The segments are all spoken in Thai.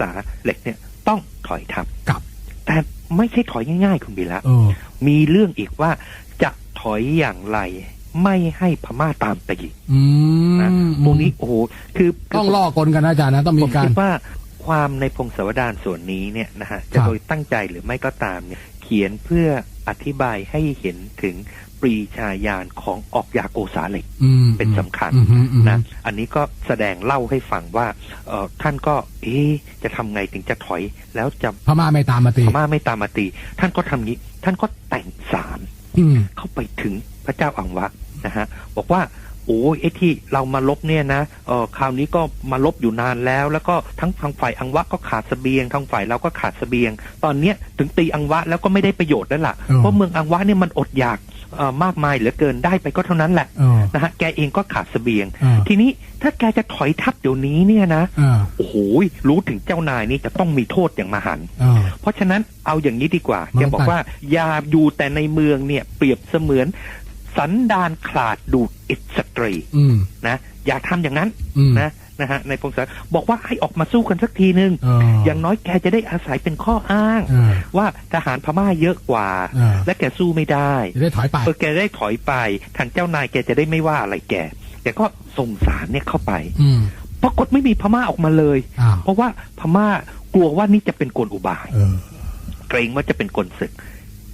ษาเหล็กเนี่ยต้องถอยทับกับ แต่ไม่ใช่ถอยง่าย ๆ คุณบีละเออมีเรื่องอีกว่าจะถอยอย่างไรไม่ให้พม่าตามตีอืมนะตรงนี้โอ้โหคือคืต้องล่อกลกันนะอาจารย์นะต้องผมีมการคิดว่าความในพงศาวดารส่วนนี้เนี่ยนะฮะจะครับโดยตั้งใจหรือไม่ก็ตามเนี่ยเขียนเพื่ออธิบายให้เห็นถึง ปรีชาญาณของออกยาโกษาเหล็กอืมเป็นสำคัญอืมอืมอืมนะอันนี้ก็แสดงเล่าให้ฟังว่าเอ่อท่านก็เอ๊ะจะทำไงถึงจะถอย แล้วจะพม่าไม่ตามมาตีพม่าไม่ตามมาตี ท่านก็ทำงี้ ท่านก็แต่งสารอืมเข้าไปถึงพระเจ้าอังวะนะฮะบอกว่าโอ้ยไอ้ที่เรามาลบเนี่ยนะเออคราวนี้ก็มาลบอยู่นานแล้ว แล้วก็ทั้งทางฝ่ายอังวะก็ขาดเสบียงทางฝ่ายเราก็ขาดเสบียง ตอนเนี้ยถึงตีอังวะแล้วก็ไม่ได้ประโยชน์แล้วล่ะเออเพราะเมืองอังวะเนี่ยมันอดอยากเอ่อ มากมายเหลือเกินได้ไปก็เท่านั้นแหละเออนะฮะแกเองก็ขาดเสบียงเออทีนี้ถ้าแกจะถอยทับเดี๋ยวนี้เนี่ยนะเออโอ้โหรู้ถึงเจ้านายนี่จะต้องมีโทษอย่างมหันต์เออเพราะฉะนั้นเอาอย่างนี้ดีกว่ามันแกบอกว่าอย่าอยู่แต่ในเมืองเนี่ยเปรียบเสมือนสันดานขลาดดูดอิสตรีอืมนะอย่าทำอย่างนั้นอืมนะ นะฮะในพงศาวดารบอกว่าให้ออกมาสู้กันสักทีนึงเออออย่างน้อยแกจะได้อาศัยเป็นข้ออ้างเออว่าทหารพม่าเยอะกว่าเออและแกสู้ไม่ได้จะได้ถอยไปเออแกได้ถอยไป ทางเจ้านายแกจะได้ไม่ว่าอะไรแกแกก็ส่งสารเนี่ยเข้าไปอืมปรากฏไม่มีพม่าออกมาเลยอ้าวเพราะว่าพม่ากลัวว่านี่จะเป็นกลอุบายเออเกรงว่าจะเป็นกลศึก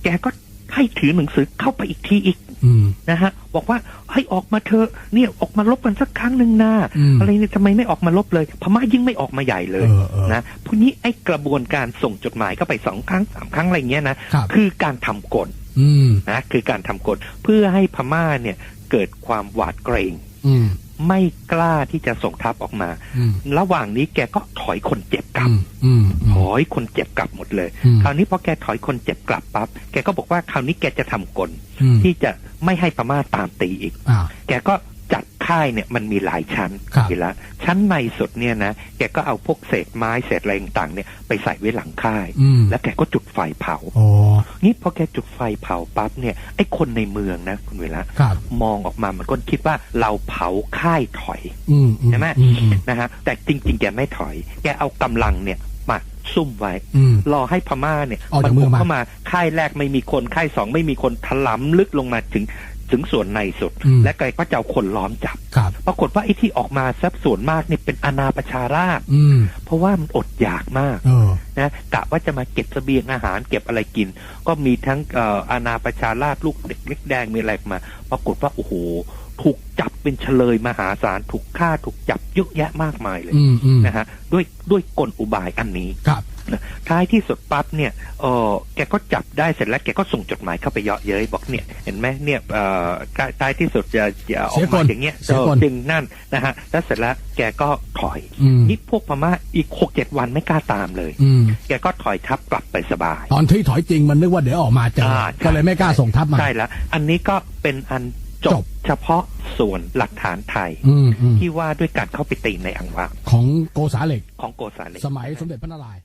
แกก็ ให้ถือหนังสือเข้าไปอีกทีอีกอืมนะฮะบอกว่าให้ออกมาเถอะเนี่ยออกมาลบกันสักครั้งหนึ่งนะอืมอะไรเนี่ยทำไมไม่ออกมาลบเลยพม่ายิ่งไม่ออกมาใหญ่เลยเออเออนะพวกนี้ไอ้กระบวนการส่งจดหมายเข้าไปสองครั้งสามครั้งอะไรเงี้ยนะครับคือการทำกลอืมนะคือการทำกลเพื่อให้พม่าเนี่ยเกิดความหวาดเกรงอืม ไม่กล้าที่จะส่งทัพออกมาอืมระหว่างนี้แกก็ถอยคนเจ็บกลับอืมอืมถอยคนเจ็บกลับหมดเลยอืมคราวนี้พอแกถอยคนเจ็บกลับปั๊บแกก็บอกว่าคราวนี้แกจะทำกลอืมที่จะไม่ให้พม่าตามตีอีกอ้าวแกก็จัด ค่ายเนี่ยมันมีหลายชั้นครับทีละชั้นในสุดเนี่ยนะแกก็เอาพวกเศษไม้เศษอะไรต่างๆเนี่ยไปใส่ไว้หลังค่ายอืมแล้วแกก็จุดไฟเผาโอ้นี่พอแกจุดไฟเผาปั๊บเนี่ยไอ้คนในเมืองนะคุณเวลาครับมองออกมามันก็คิดว่าเราเผาค่ายถอยอืมอืใช่ไหมอืมอืมนะฮะแต่จริง ๆ แกไม่ถอย แกเอากำลังเนี่ยมาซุ่มไว้อืมรอให้พม่าเนี่ยออกจากเมืองบุกมาเข้ามาค่ายแรกไม่มีคนค่ายสองไม่มีคนถลำลึกลงมาถึง ถึงส่วนในสุดอืมและแกก็จะเอาคนล้อมจับครับปรากฏว่าไอ้ที่ออกมาแซบส่วนมากเนี่ยเป็นอาณาประชาราษฎร์อืมเพราะว่ามันอดอยากมากเออนะกะว่าจะมาเก็บเสบียงอาหารเก็บอะไรกิน ก็มีทั้งเอ่ออาณาประชาราษฎร์ลูกเด็กเล็กแดงมีอะไรมา ปรากฏว่าโอ้โหถูกจับเป็นเฉลยมหาศาลถูกฆ่าถูกจับเยอะแยะมากมายเลยอืมอืมนะฮะด้วยด้วยกลอุบายอันนี้ครับ ท้ายที่สุดปั๊บเนี่ยเออแกก็จับได้เสร็จแล้วแกก็ส่งจดหมายเข้าไปเยาะเย้ยบอกเนี่ยเห็นไหมเนี่ยเอ่อท้ายท้ายที่สุดจะจะออกเสียกมาลอย่างเงี้ยเสียกลดึงนั่นนะฮะแล้วเสร็จแล้วแกก็ถอยอืมนี่พวกพม่าอีกหกเจ็ดวันไม่กล้าตามเลยอืมแกก็ถอยทัพกลับไปสบาย ตอนที่ถอยจริงมันนึกว่าเดี๋ยวออกมาเจออ่าใช่ก็เลยไม่กล้าส่งทัพมาใช่แล้วอันนี้ก็เป็นอันจจบบเฉพาะส่วนหลักฐานไทยอืมอืมที่ว่าด้วยการเข้าไปตีในอังวะของโกษาเหล็กของโกษาเหล็กสมัยสมเด็จพระนารายณ์